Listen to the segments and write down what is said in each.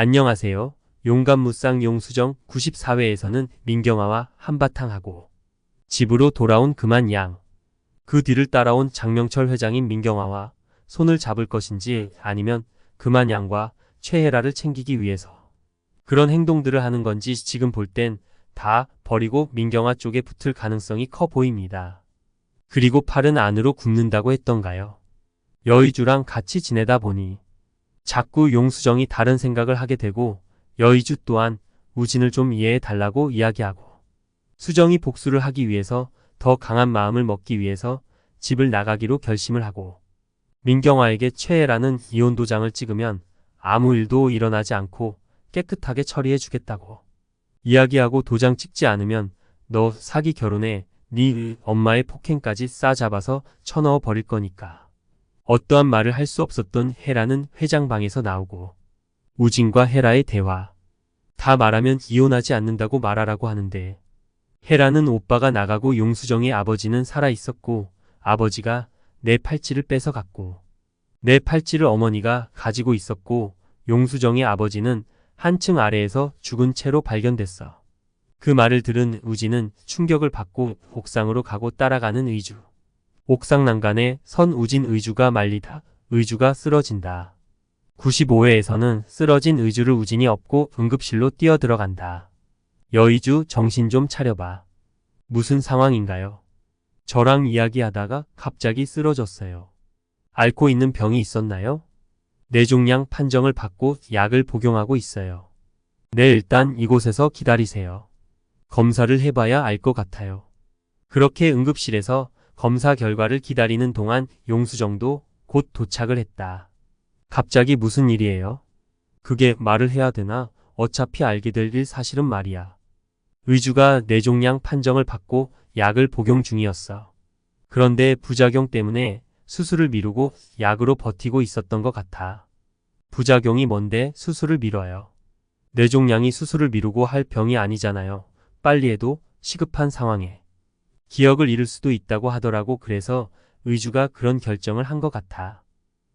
안녕하세요. 용감무쌍 용수정 94회에서는 민경아와 한바탕 하고 집으로 돌아온 그만 양. 그 뒤를 따라온 장명철 회장인 민경아와 손을 잡을 것인지 아니면 그만 양과 최혜라를 챙기기 위해서 그런 행동들을 하는 건지 지금 볼 땐 다 버리고 민경아 쪽에 붙을 가능성이 커 보입니다. 그리고 팔은 안으로 굽는다고 했던가요. 여의주랑 같이 지내다 보니 자꾸 용수정이 다른 생각을 하게 되고 여의주 또한 우진을 좀 이해해 달라고 이야기하고 수정이 복수를 하기 위해서 더 강한 마음을 먹기 위해서 집을 나가기로 결심을 하고 민경화에게 최애라는 이혼 도장을 찍으면 아무 일도 일어나지 않고 깨끗하게 처리해 주겠다고 이야기하고 도장 찍지 않으면 너 사기 결혼에 네 엄마의 폭행까지 싸잡아서 쳐넣어 버릴 거니까. 어떠한 말을 할 수 없었던 헤라는 회장 방에서 나오고 우진과 헤라의 대화. 다 말하면 이혼하지 않는다고 말하라고 하는데 헤라는 오빠가 나가고 용수정의 아버지는 살아 있었고 아버지가 내 팔찌를 뺏어 갔고 내 팔찌를 어머니가 가지고 있었고 용수정의 아버지는 한층 아래에서 죽은 채로 발견됐어. 그 말을 들은 우진은 충격을 받고 옥상으로 가고 따라가는 의주. 옥상 난간에 선 우진 의주가 말리다 의주가 쓰러진다. 95회에서는 쓰러진 의주를 우진이 업고 응급실로 뛰어 들어간다. 여의주 정신 좀 차려봐. 무슨 상황인가요? 저랑 이야기하다가 갑자기 쓰러졌어요. 앓고 있는 병이 있었나요? 뇌종양 판정을 받고 약을 복용하고 있어요. 네, 일단 이곳에서 기다리세요. 검사를 해봐야 알 것 같아요. 그렇게 응급실에서 검사 결과를 기다리는 동안 용수정도 곧 도착을 했다. 갑자기 무슨 일이에요? 그게 말을 해야 되나? 어차피 알게 될 일 사실은 말이야. 의주가 뇌종양 판정을 받고 약을 복용 중이었어. 그런데 부작용 때문에 수술을 미루고 약으로 버티고 있었던 것 같아. 부작용이 뭔데 수술을 미뤄요. 뇌종양이 수술을 미루고 할 병이 아니잖아요. 빨리 해도 시급한 상황에. 기억을 잃을 수도 있다고 하더라고 그래서 의주가 그런 결정을 한 것 같아.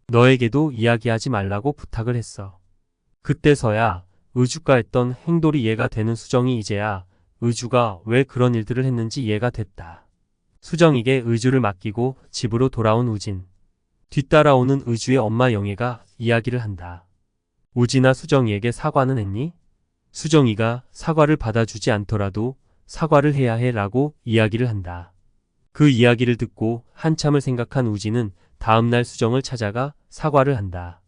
너에게도 이야기하지 말라고 부탁을 했어. 그때서야 의주가 했던 행돌이 이해가 되는 수정이 이제야 의주가 왜 그런 일들을 했는지 이해가 됐다. 수정에게 의주를 맡기고 집으로 돌아온 우진. 뒤따라오는 의주의 엄마 영애가 이야기를 한다. 우진아 수정이에게 사과는 했니? 수정이가 사과를 받아주지 않더라도 사과를 해야 해 라고 이야기를 한다. 그 이야기를 듣고 한참을 생각한 우진은 다음날 수정을 찾아가 사과를 한다.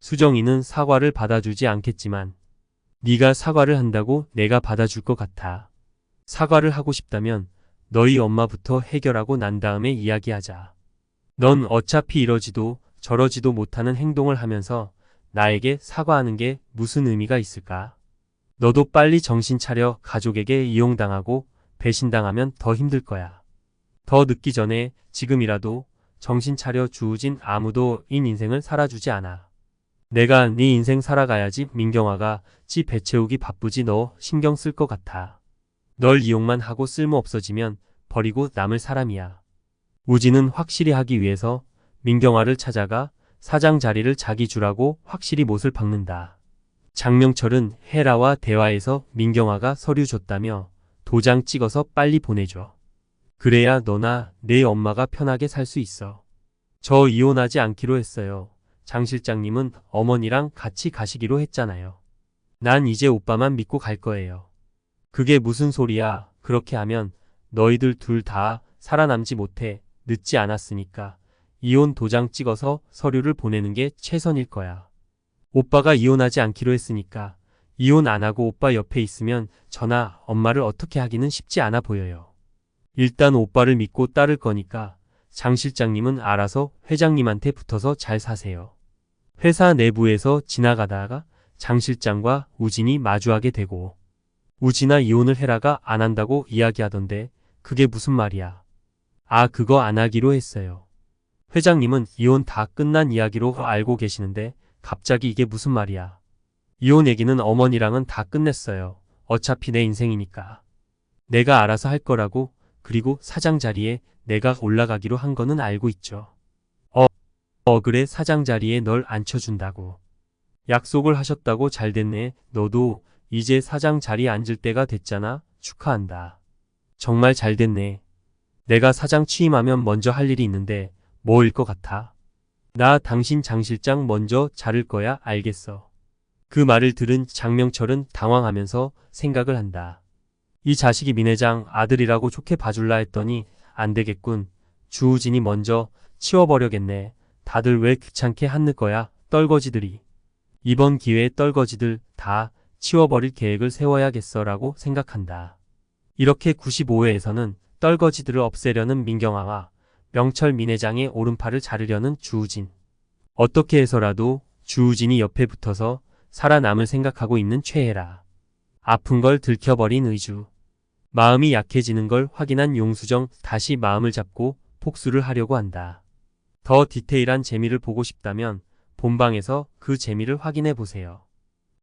수정이는 사과를 받아주지 않겠지만 네가 사과를 한다고 내가 받아줄 것 같아. 사과를 하고 싶다면 너희 엄마부터 해결하고 난 다음에 이야기하자. 넌 어차피 이러지도 저러지도 못하는 행동을 하면서 나에게 사과하는 게 무슨 의미가 있을까? 너도 빨리 정신 차려 가족에게 이용당하고 배신당하면 더 힘들 거야. 더 늦기 전에 지금이라도 정신 차려 주우진 아무도 인 인생을 살아주지 않아. 내가 네 인생 살아가야지 민경아가 지 배채우기 바쁘지 너 신경 쓸 것 같아. 널 이용만 하고 쓸모 없어지면 버리고 남을 사람이야. 우진은 확실히 하기 위해서 민경아를 찾아가 사장 자리를 자기 주라고 확실히 못을 박는다. 장명철은 헤라와 대화에서 민경아가 서류 줬다며 도장 찍어서 빨리 보내줘. 그래야 너나 내 엄마가 편하게 살 수 있어. 저 이혼하지 않기로 했어요. 장 실장님은 어머니랑 같이 가시기로 했잖아요. 난 이제 오빠만 믿고 갈 거예요. 그게 무슨 소리야. 그렇게 하면 너희들 둘 다 살아남지 못해. 늦지 않았으니까. 이혼 도장 찍어서 서류를 보내는 게 최선일 거야. 오빠가 이혼하지 않기로 했으니까 이혼 안 하고 오빠 옆에 있으면 저나 엄마를 어떻게 하기는 쉽지 않아 보여요. 일단 오빠를 믿고 따를 거니까 장 실장님은 알아서 회장님한테 붙어서 잘 사세요. 회사 내부에서 지나가다가 장 실장과 우진이 마주하게 되고 우진아 이혼을 해라가 안 한다고 이야기하던데 그게 무슨 말이야. 아 그거 안 하기로 했어요. 회장님은 이혼 다 끝난 이야기로 알고 계시는데 갑자기 이게 무슨 말이야. 이혼 얘기는 어머니랑은 다 끝냈어요. 어차피 내 인생이니까. 내가 알아서 할 거라고 그리고 사장 자리에 내가 올라가기로 한 거는 알고 있죠. 어, 어 그래 사장 자리에 널 앉혀준다고. 약속을 하셨다고 잘 됐네. 너도 이제 사장 자리에 앉을 때가 됐잖아. 축하한다. 정말 잘 됐네. 내가 사장 취임하면 먼저 할 일이 있는데 뭐일 것 같아? 나 당신 장 실장 먼저 자를 거야. 알겠어. 그 말을 들은 장명철은 당황하면서 생각을 한다. 이 자식이 민 회장 아들이라고 좋게 봐줄라 했더니 안 되겠군. 주우진이 먼저 치워버려겠네. 다들 왜 귀찮게 한느 거야. 떨거지들이. 이번 기회에 떨거지들 다 치워버릴 계획을 세워야겠어라고 생각한다. 이렇게 95회에서는 떨거지들을 없애려는 민경아와 명철 민 회장의 오른팔을 자르려는 주우진. 어떻게 해서라도 주우진이 옆에 붙어서 살아남을 생각하고 있는 최애라. 아픈 걸 들켜버린 의주. 마음이 약해지는 걸 확인한 용수정 다시 마음을 잡고 복수를 하려고 한다. 더 디테일한 재미를 보고 싶다면 본방에서 그 재미를 확인해 보세요.